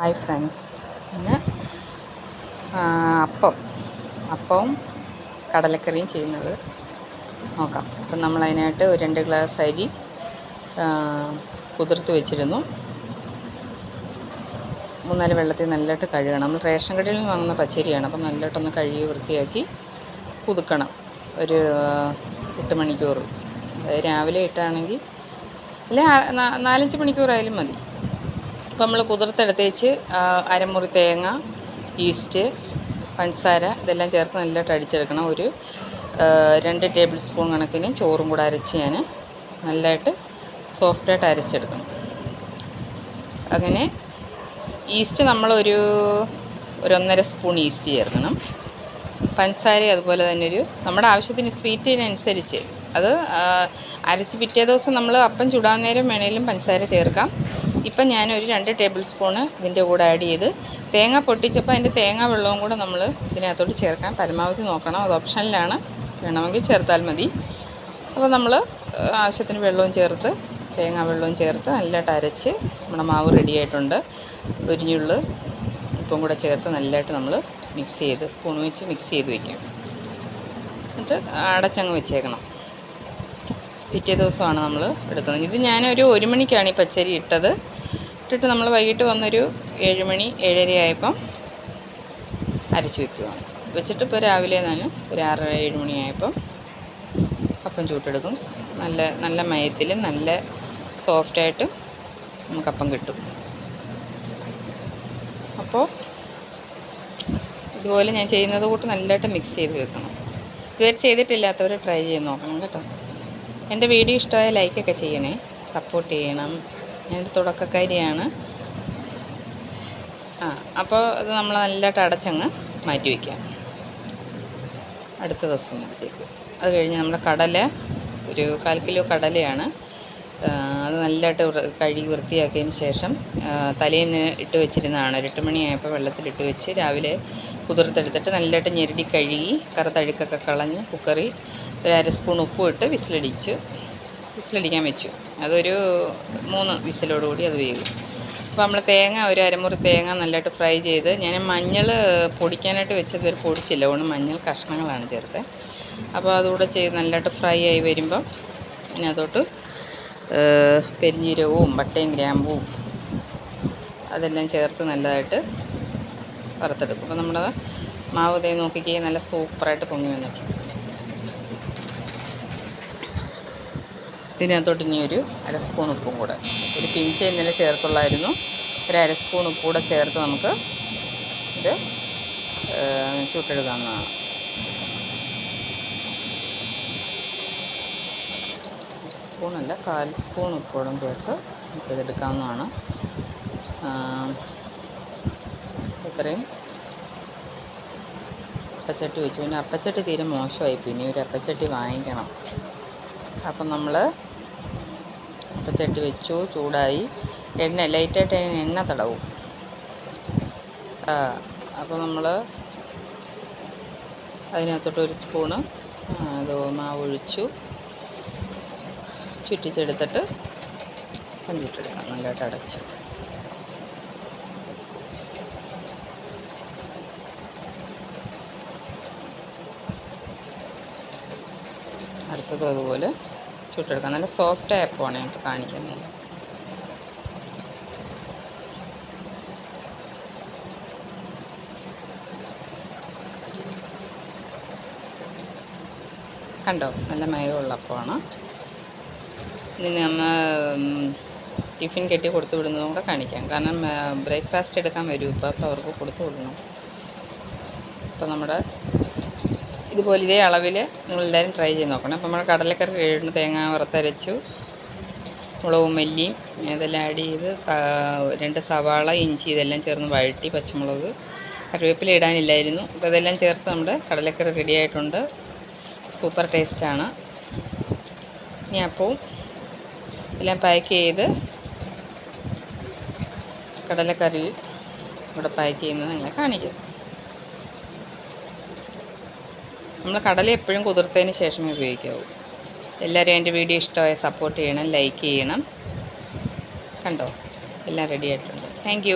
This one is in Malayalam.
ഹായ് ഫ്രണ്ട്സ് പിന്നെ അപ്പം. അപ്പവും കടലക്കറിയും ചെയ്യുന്നത്. നോക്കാം. അപ്പം നമ്മളതിനായിട്ട് ഒരു രണ്ട് ഗ്ലാസ് അരി കുതിർത്ത് വെച്ചിരുന്നു. മൂന്നാൽ വെള്ളത്തിൽ നല്ലതായിട്ട് കഴുകണം. നമ്മൾ റേഷൻ കടയിൽ നിന്ന് വാങ്ങുന്ന പച്ചരിയാണ്. അപ്പം നല്ലതായിട്ടൊന്ന് കഴുകി വൃത്തിയാക്കി കുതുക്കണം. ഒരു എട്ട് മണിക്കൂർ രാവിലെ ഇട്ടാണെങ്കിൽ അല്ലെ നാലഞ്ച് മണിക്കൂറായാലും മതി. അപ്പോൾ നമ്മൾ കുതിർത്തെടുത്തേച്ച് അരമുറി തേങ്ങ ഈസ്റ്റ് പഞ്ചസാര ഇതെല്ലാം ചേർത്ത് നല്ലതായിട്ട് അടിച്ചെടുക്കണം. ഒരു രണ്ട് ടേബിൾ സ്പൂൺ കണക്കിന് ചോറും കൂടെ അരച്ച് ഞാൻ നല്ലതായിട്ട് സോഫ്റ്റായിട്ട് അരച്ചെടുക്കണം. അങ്ങനെ ഈസ്റ്റ് നമ്മളൊരു ഒരു ഒന്നര സ്പൂൺ ഈസ്റ്റ് ചേർക്കണം. പഞ്ചസാര അതുപോലെ തന്നെ ഒരു നമ്മുടെ ആവശ്യത്തിന് സ്വീറ്റിനനുസരിച്ച് അത് അരച്ച് പിറ്റേ ദിവസം നമ്മൾ അപ്പം ചുടാൻ നേരം വേണേലും പഞ്ചസാര ചേർക്കാം. ഇപ്പം ഞാനൊരു രണ്ട് ടേബിൾ സ്പൂണ് ഇതിന്റെ കൂടെ ആഡ് ചെയ്ത് തേങ്ങ പൊട്ടിച്ചപ്പോൾ അതിന്റെ തേങ്ങ വെള്ളവും കൂടെ നമ്മൾ ഇതിനകത്തോട്ട് ചേർക്കാൻ പരമാവധി നോക്കണം. അത് ഓപ്ഷനിലാണ്. വേണമെങ്കിൽ ചേർത്താൽ മതി. അപ്പോൾ നമ്മൾ ആവശ്യത്തിന് വെള്ളവും ചേർത്ത് തേങ്ങ വെള്ളവും ചേർത്ത് നല്ലതായിട്ട് അരച്ച് നമ്മുടെ മാവ് റെഡിയായിട്ടുണ്ട് ഒരു ഞുള്ള് ഉപ്പും കൂടെ ചേർത്ത് നല്ലതായിട്ട് നമ്മൾ മിക്സ് ചെയ്ത് സ്പൂൺ വെച്ച് മിക്സ് ചെയ്ത് വയ്ക്കും എന്നിട്ട് അടച്ചങ്ങ് വെച്ചേക്കണം. പിറ്റേ ദിവസമാണ് നമ്മൾ എടുക്കുന്നത്. ഇത് ഞാനൊരു ഒരു മണിക്കാണ് ഈ പച്ചരി ഇട്ടത്. ഇട്ടിട്ട് നമ്മൾ വൈകിട്ട് വന്നൊരു ഏഴ് മണി ഏഴര ആയപ്പം അരച്ച് വെക്കുകയാണ് വെച്ചിട്ട് ഇപ്പോൾ രാവിലെ നിന്ന് ഒരു ആറര ഏഴ് മണിയായപ്പം അപ്പം ചൂട്ടെടുക്കും. നല്ല നല്ല മയത്തിൽ നല്ല സോഫ്റ്റായിട്ട് നമുക്ക് അപ്പം കിട്ടും. അപ്പോൾ ഇതുപോലെ ഞാൻ ചെയ്യുന്നത് കൂട്ട് നല്ലതായിട്ട് മിക്സ് ചെയ്ത് വെക്കണം. ഇതുവരെ ചെയ്തിട്ടില്ലാത്തവർ ട്രൈ ചെയ്ത് നോക്കണം കേട്ടോ. എന്റെ വീഡിയോ ഇഷ്ടമായ ലൈക്കൊക്കെ ചെയ്യണേ. സപ്പോർട്ട് ചെയ്യണം. ഞാനൊരു തുടക്കക്കാരിയാണ്. ആ അപ്പോൾ അത് നമ്മൾ നല്ലതായിട്ട് അടച്ചങ്ങ് മാറ്റി വയ്ക്കാം. അടുത്ത ദിവസം അടുത്തേക്ക് അത് കഴിഞ്ഞ് നമ്മുടെ കടല ഒരു കാൽ കിലോ കടലയാണ്. അത് നല്ലതായിട്ട് കഴുകി വൃത്തിയാക്കിയതിന് ശേഷം തലേന്ന് ഇട്ട് വെച്ചിരുന്നതാണ്. എട്ട് മണിയായപ്പോൾ വെള്ളത്തിലിട്ട് വെച്ച് രാവിലെ കുതിർത്തെടുത്തിട്ട് നല്ലതായിട്ട് ഞെരടി കഴുകി കറുത്തഴുക്കൊക്കെ കളഞ്ഞ് കുക്കറി ഒരു അര സ്പൂൺ ഉപ്പും ഇട്ട് വിസിലടിച്ച് വിസിലടിക്കാൻ വെച്ചു. അതൊരു മൂന്ന് വിസിലോടുകൂടി അത് വേകും അപ്പോൾ നമ്മൾ തേങ്ങ ഒരു അരമുറി തേങ്ങ നല്ലതായിട്ട് ഫ്രൈ ചെയ്ത് ഞാൻ മഞ്ഞൾ പൊടിക്കാനായിട്ട് വെച്ചത് ഒരു പൊടിച്ചില്ല. അതുകൊണ്ട് മഞ്ഞൾ കഷ്ണങ്ങളാണ് ചേർത്തത് അപ്പോൾ അതുകൂടെ ചെയ്ത് നല്ലതായിട്ട് ഫ്രൈ ആയി വരുമ്പം അതിനകത്തോട്ട് പെരിഞ്ഞീരകവും പട്ടയും ഗ്രാമ്പുവും അതെല്ലാം ചേർത്ത് നല്ലതായിട്ട് വറുത്തെടുക്കും. അപ്പോൾ നമ്മുടെ മാവ് തേ നോക്കിക്കേ നല്ല സൂപ്പറായിട്ട് പൊങ്ങി വന്നിട്ടുണ്ട്. ഇതിനകത്തോട്ട് ഇനി ഒരു അര സ്പൂൺ ഉപ്പും കൂടെ. ഒരു പിഞ്ച് ഇന്നലെ ചേർത്തുള്ളായിരുന്നു. ഒരു അര സ്പൂൺ ഉപ്പ് കൂടെ ചേർത്ത് നമുക്ക് ഇത് ചുട്ടെടുക്കാവുന്നതാണ്. സ്പൂണല്ല കാൽ സ്പൂൺ ഉപ്പോടും ചേർത്ത് നമുക്ക് ഇതെടുക്കാവുന്നതാണ്. ആം, ഇത്രയും അപ്പച്ചട്ടി വെച്ചു. പിന്നെ അപ്പച്ചട്ടി തീരെ മോശമായി. പിന്നെ ഒരു അപ്പച്ചട്ടി വാങ്ങിക്കണം. അപ്പം നമ്മൾ അപ്പച്ചട്ടി വെച്ചു ചൂടായി. എണ്ണ ലൈറ്റായിട്ട് എണ്ണ തടവും. അപ്പോൾ നമ്മൾ അതിനകത്തോട്ട് ഒരു സ്പൂണ് അത് മാവൊഴിച്ചു ചുറ്റിച്ചെടുത്തിട്ട് പഞ്ചിട്ടെടുക്കാം നല്ലതായിട്ട് അടച്ചു. അടുത്തത് അതുപോലെ ചുട്ടെടുക്കാം നല്ല സോഫ്റ്റ് ആയപ്പോഴാണ് ഞങ്ങൾക്ക് കാണിക്കുന്നത്. കണ്ടോ? നല്ല മയമുള്ള അപ്പമാണ്. ഇനി നമ്മൾ ടിഫിൻ കെട്ടി കൊടുത്തു വിടുന്നതും കൂടെ കാണിക്കാം. കാരണം ബ്രേക്ക്ഫാസ്റ്റ് എടുക്കാൻ വരും. ഇപ്പോൾ അപ്പോൾ അവർക്ക് കൊടുത്തു വിടണം. അപ്പോൾ നമ്മുടെ ഇതുപോലെ ഇതേ അളവിൽ നിങ്ങളെല്ലാവരും ട്രൈ ചെയ്ത് നോക്കണം. അപ്പോൾ നമ്മൾ കടലക്കറി കഴിയുന്ന തേങ്ങ വറുത്തരച്ചു മുളകും മല്ലിയും ഇതെല്ലാം ആഡ് ചെയ്ത് രണ്ട് സവാള ഇഞ്ചി ഇതെല്ലാം ചേർന്ന് വഴറ്റി പച്ചമുളക്. കറിവേപ്പില ഇടാനില്ലായിരുന്നു. അപ്പോൾ ഇതെല്ലാം ചേർത്ത് നമ്മുടെ കടലക്കറി റെഡി ആയിട്ടുണ്ട്. സൂപ്പർ ടേസ്റ്റാണ് ഇനി അപ്പോൾ എല്ലാം പാക്ക് ചെയ്ത് കടലക്കറി ഇവിടെ പാക്ക് ചെയ്യുന്നത് നിങ്ങളെ കാണിക്കാം. നമ്മൾ കടല എപ്പോഴും കുതിർത്തതിന് ശേഷമേ ഉപയോഗിക്കാവൂ. എല്ലാവരും എന്റെ വീഡിയോ ഇഷ്ടമായ സപ്പോർട്ട് ചെയ്യണം ലൈക്ക് ചെയ്യണം. കണ്ടോ? എല്ലാം റെഡി ആയിട്ടുണ്ട്. താങ്ക്